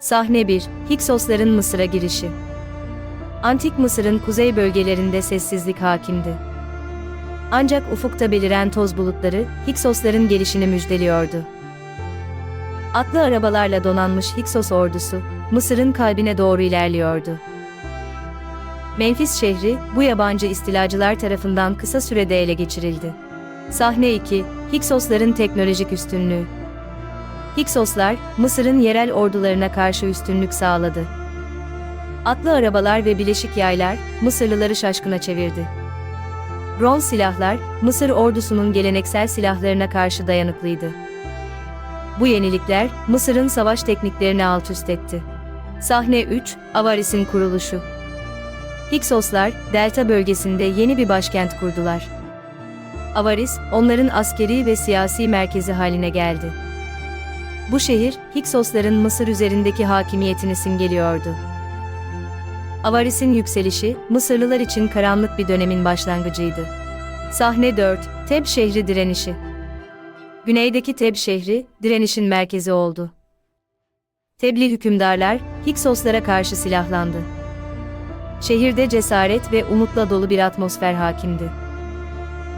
Sahne 1, Hiksosların Mısır'a girişi. Antik Mısır'ın kuzey bölgelerinde sessizlik hakimdi. Ancak ufukta beliren toz bulutları Hiksosların gelişini müjdeliyordu. Atlı arabalarla donanmış Hiksos ordusu, Mısır'ın kalbine doğru ilerliyordu. Menfis şehri, bu yabancı istilacılar tarafından kısa sürede ele geçirildi. Sahne 2, Hiksosların teknolojik üstünlüğü. Hiksoslar, Mısır'ın yerel ordularına karşı üstünlük sağladı. Atlı arabalar ve bileşik yaylar, Mısırlıları şaşkına çevirdi. Bronz silahlar, Mısır ordusunun geleneksel silahlarına karşı dayanıklıydı. Bu yenilikler, Mısır'ın savaş tekniklerini alt üst etti. Sahne 3, Avaris'in kuruluşu. Hiksoslar, Delta bölgesinde yeni bir başkent kurdular. Avaris, onların askeri ve siyasi merkezi haline geldi. Bu şehir, Hiksosların Mısır üzerindeki hakimiyetini simgeliyordu. Avaris'in yükselişi, Mısırlılar için karanlık bir dönemin başlangıcıydı. Sahne 4, Teb şehri direnişi. Güneydeki Teb şehri, direnişin merkezi oldu. Tebli hükümdarlar, Hiksoslara karşı silahlandı. Şehirde cesaret ve umutla dolu bir atmosfer hakimdi.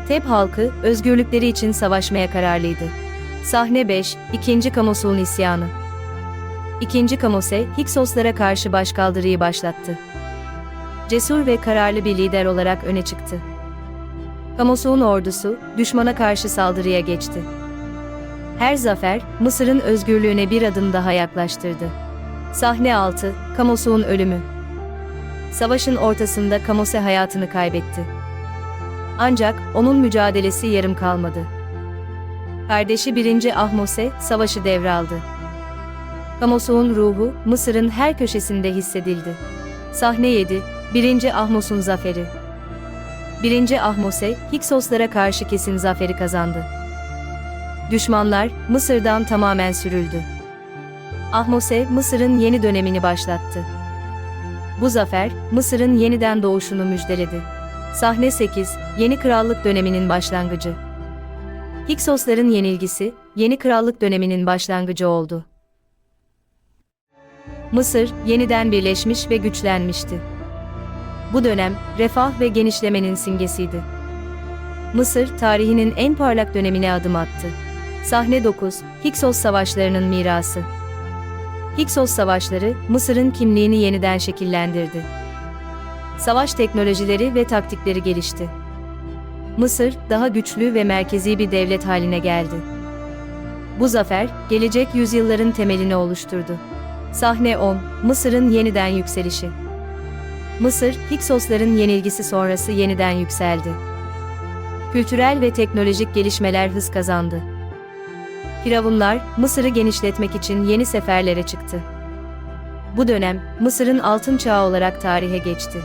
Teb halkı, özgürlükleri için savaşmaya kararlıydı. Sahne 5, 2. Kamosun isyanı. 2. Kamose, Hiksoslara karşı başkaldırıyı başlattı. Cesur ve kararlı bir lider olarak öne çıktı. Kamosun ordusu, düşmana karşı saldırıya geçti. Her zafer, Mısır'ın özgürlüğüne bir adım daha yaklaştırdı. Sahne 6, Kamosun ölümü. Savaşın ortasında Kamose hayatını kaybetti. Ancak onun mücadelesi yarım kalmadı. Kardeşi 1. Ahmose savaşı devraldı. Kamosu'nun ruhu Mısır'ın her köşesinde hissedildi. Sahne 7, 1. Ahmos'un zaferi. 1. Ahmose, Hiksoslara karşı kesin zaferi kazandı. Düşmanlar Mısır'dan tamamen sürüldü. Ahmose, Mısır'ın yeni dönemini başlattı. Bu zafer, Mısır'ın yeniden doğuşunu müjdeledi. Sahne 8, Yeni Krallık döneminin başlangıcı. Hiksosların yenilgisi, yeni krallık döneminin başlangıcı oldu. Mısır, yeniden birleşmiş ve güçlenmişti. Bu dönem, refah ve genişlemenin simgesiydi. Mısır, tarihinin en parlak dönemine adım attı. Sahne 9, Hiksos Savaşlarının mirası. Hiksos Savaşları, Mısır'ın kimliğini yeniden şekillendirdi. Savaş teknolojileri ve taktikleri gelişti. Mısır, daha güçlü ve merkezi bir devlet haline geldi. Bu zafer, gelecek yüzyılların temelini oluşturdu. Sahne 10, Mısır'ın yeniden yükselişi. Mısır, Hiksosların yenilgisi sonrası yeniden yükseldi. Kültürel ve teknolojik gelişmeler hız kazandı. Firavunlar, Mısır'ı genişletmek için yeni seferlere çıktı. Bu dönem, Mısır'ın altın çağı olarak tarihe geçti.